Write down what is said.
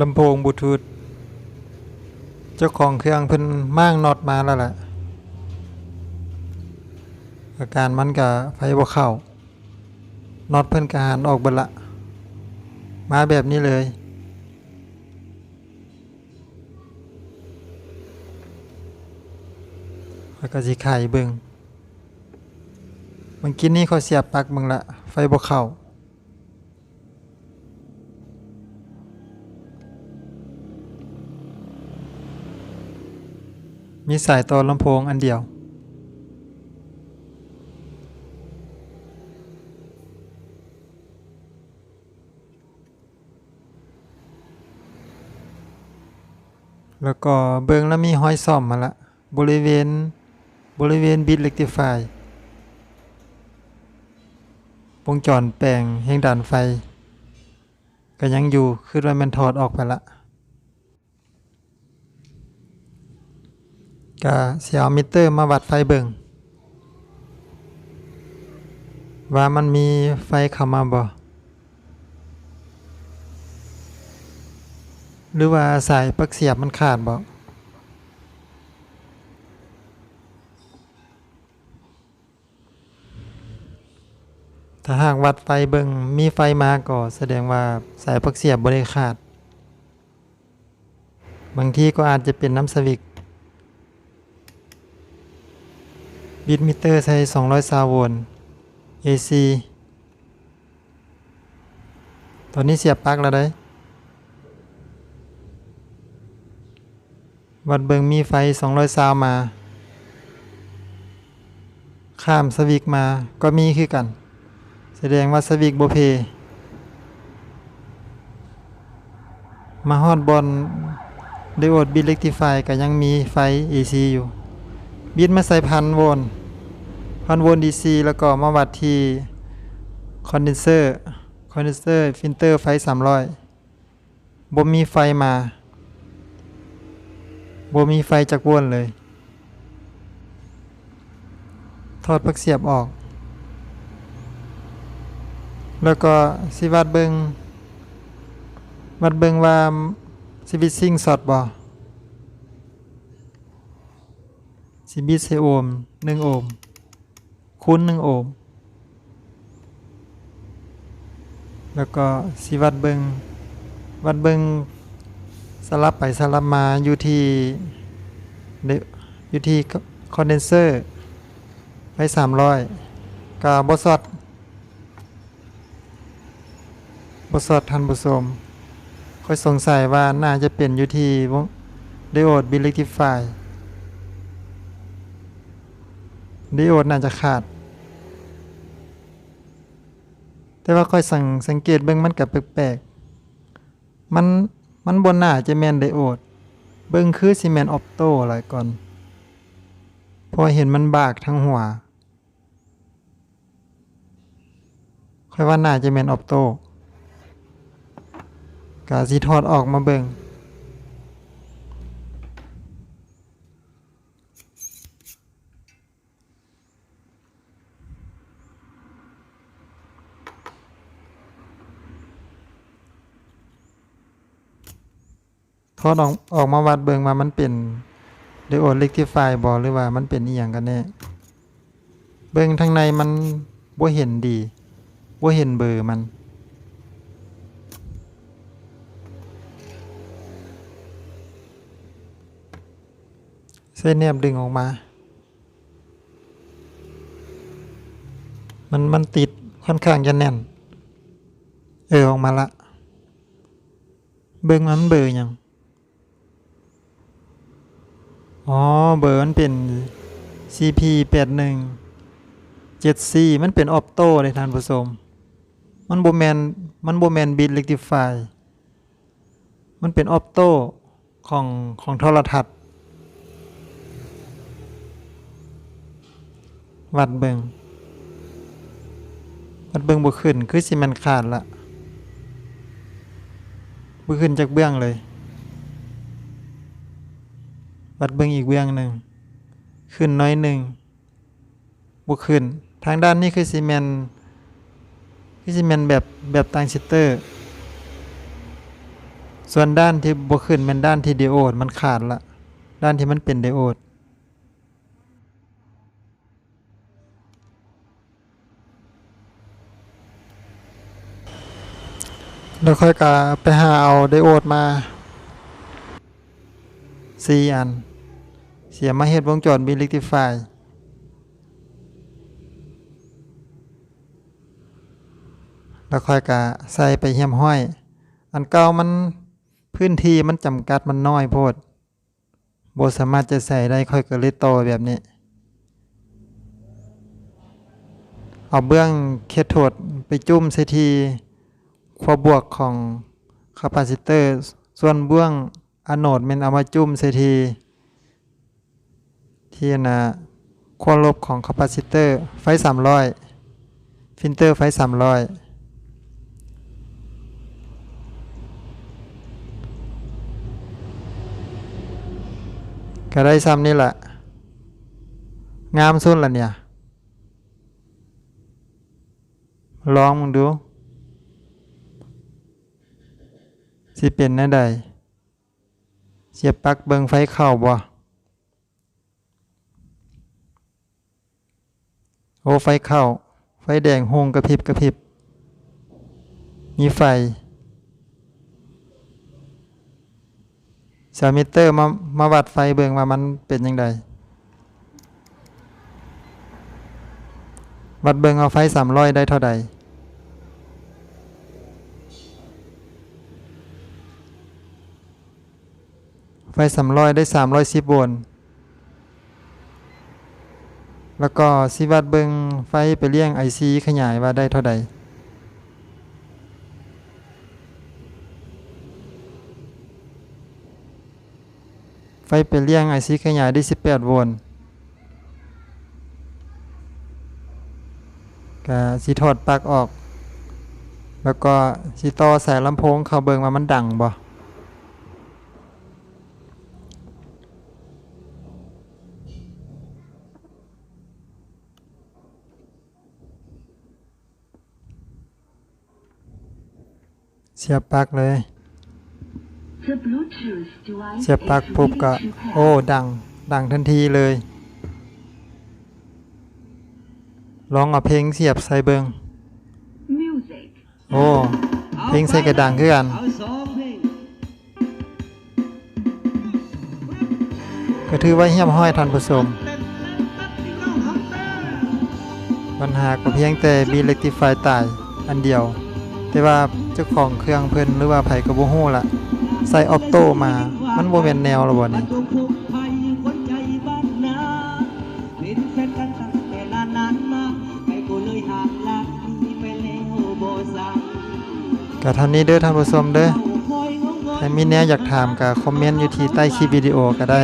ลำโพงบลูทูธเจ้าของเครื่องเพิ่นม่างน็อตมาแล้วแหละอาการมันก็ไฟบ่เข้าน็อตเพิ่นก็หันออกเบิดละ มาแบบนี้เลย แล้วก็สิไข่เบิงเมื่อกี้นี้เขาเสียบปลั๊กเบิ่งละ ไฟบ่เข้า มีสายต่อลำโพงอันเดียว แล้วก็เบิงแล้วมีห้อยซ่อมมาละบริเวณบริเวณบิดเ e กติฟายวงจรแปลงแห่งด่านไฟ ก็ยังอยู่คือว่ามันถอดออกไปละ ก็เสียมิเตอร์มาวัดไฟเบิงว่ามันมีไฟเข้ามาบ่หรือว่าสายปลั๊กเสียบมันขาดบ่ถ้าหากวัดไฟเบิงมีไฟมาก็แสดงว่าสายปลั๊กเสียบบ่ได้ขาด บางทีก็อาจจะเป็นน้ำสวิก บิตมิเตอร์ใช้ 200โวลต์ AC ตอนนี้เสียบปลั๊กแล้วได้วัดเบิงมีไฟ 200 ซาวมา ข้ามสวิกมาก็มีคือกัน แสดงว่าสวิกบ่เพ มาฮอดบอลไดโอดบิตเล็กติฟายก็ยังมีไฟ AC อยู่ บิดมาใส่พันโวลต์พันโวลต์ DC แล้วก็มาวัดที่คอนเดนเซอร์คอนเดนเซอร์ฟิลเตอร์ไฟ 300บ่มีไฟมาบ่มีไฟจากโวลต์เลย ถอดปลั๊กเสียบออก แล้วก็สิวัดเบิงวัดเบิงว่าสวิตซิ่งสอดบ่ สิบิตใส่โอห์มหนึ่งโอห์มคูณหนึ่งโอห์มแล้วก็สิวัดเบิงวัดเบิงสลับไปสลับมาอยู่ที่อยู่ที่คอนเดนเซอร์ไปสามร้อยกับบสอดบสอดทันผู้ชมค่อยสงสัยว่าน่าจะเป็นอยู่ที่วงไดโอดบิลเลติฟาย ดิโอดน่าจะขาด แต่ว่าค่อยสังสังเกตเบิ่งมันกับแปลกๆ มันมันบนหน้าจะแมนไดโอด เบิ่งคือซีเมนออปโต้อะไรก่อน พอเห็นมันบากทั้งหัว ค่อยว่าหน่าจะแมนออปโต้กาสิถอดออกมาเบิ่ง ถอออกออกมาวัดเบิงว่ามันเป็นไดโอดเล็กที่ไฟบอหรือว่ามันเป็นอีหยังกันแน่เบิงทางในมันบ่เห็นดีบ่เห็นเบอร์มัน เส้นแนบดึงออกมา มันมันติดค่อนข้างจะแน่น เออออกมาละ เบิงมันเบอร์ยัง อ๋อ เบอร์มันเป็น CP 8 1 7 4มันเป็นออปโต้เลยท่านผู้ชมมันโบแมนมันโบแมนบิตเ e กติฟายมันเป็นออปโต้ของของโทรทัศน์ วัดเบิงวัดเบิงบ่ขึ้น คือสิมันขาดละบ่ขึ้นจากเบื้องเลย วัดเบิ่งอีกเบื้องหนึ่ง ขึ้นน้อยหนึ่งบวขึ้น ทางด้านนี้คือซีเมนคือซีเมนแบบแบบตังชิตเตอร์ ส่วนด้านที่บ่ขึ้นแม่นด้านที่ไดโอดมันขาดละ ด้านที่มันเป็นไดโอดแล้วค่อยกะไปหาเอาไดโอดมาสี่อัน สียมาเฮ็ดวงจรบิลิกติฟายแล้วค่อยกะใส่ไปเหียมห้อย อันเก่ามันพื้นที่มันจำกัดมันน้อยโพดโบสามารถจะใส่ได้ค่อยก็เลยต่อแบบนี้ เอาเบื้องเคทโทดไปจุ่มใส่ที่ขั้วบวกของคาปาซิเตอร์ ส่วนเบื้องอโนดมันเอามาจุ่มใส่ที่ ที่นะขั้วลบของคาปาซิเตอร์ไฟ 300 ฟิลเตอร์ไฟ 300ก็ได้ซ้ำนี่แหละ งามสุดละเนี่ย ลองมึงดูสิเป็นแน่ใดเสียบปลั๊กเบิงไฟเข้าบ่ โอ้ไฟเข้า ไฟแดงโฮงกระพริบกระพริบ มีไฟสามิเตอร์มามาวัดไฟเบิงว่ามันเป็นยังไงวัดเบิงเอาไฟสามร้อยได้เท่าใดไฟสามร้อยได้สามร้อยสิบโวลต์ แล้วก็สิวัดเบิงไฟไปเลี้ยงไอซีขยายว่าได้เท่าใดไฟไปเลี้ยงไอซีขยายได้ 18 โวลต์ก็สิถอดปลั๊กออก แล้วก็สิต่อสายลำโพงเข้าเบิงว่ามันดังบ่ เสียบปลั๊กเลย The Bluetooth device เสียบปลั๊ก is ปุ๊บ ready ก็ to pair. โอ้ ดัง ดังทันทีเลย ลองเอาเพลงเสียบใส่เบิง Music. โอ้ เพลงใส่กระดังคือกันเอาสองเพลงก็ถือว่าเยี่ยมห้อยทันผู้ชมปัญหาก็เพียงแต่มี rectify ตายอันเดียว แต่ว่าเจ้าของเครื่องเพิ่นหรือว่าไผก็บ่ฮู้ล่ะใส่ออปโต้มา มันบ่แม่นแนวแล้วบ่นี่กับท่านนานๆมาใครก็เลยห่างลาหนีไปแล้วบ่สั่งก็เท่านี้เด้อท่านผู้ชมเด้อถ้ามีแนวอยากถามก็คอมเมนต์อยู่ที่ใต้คลิปวิดีโอก็ได้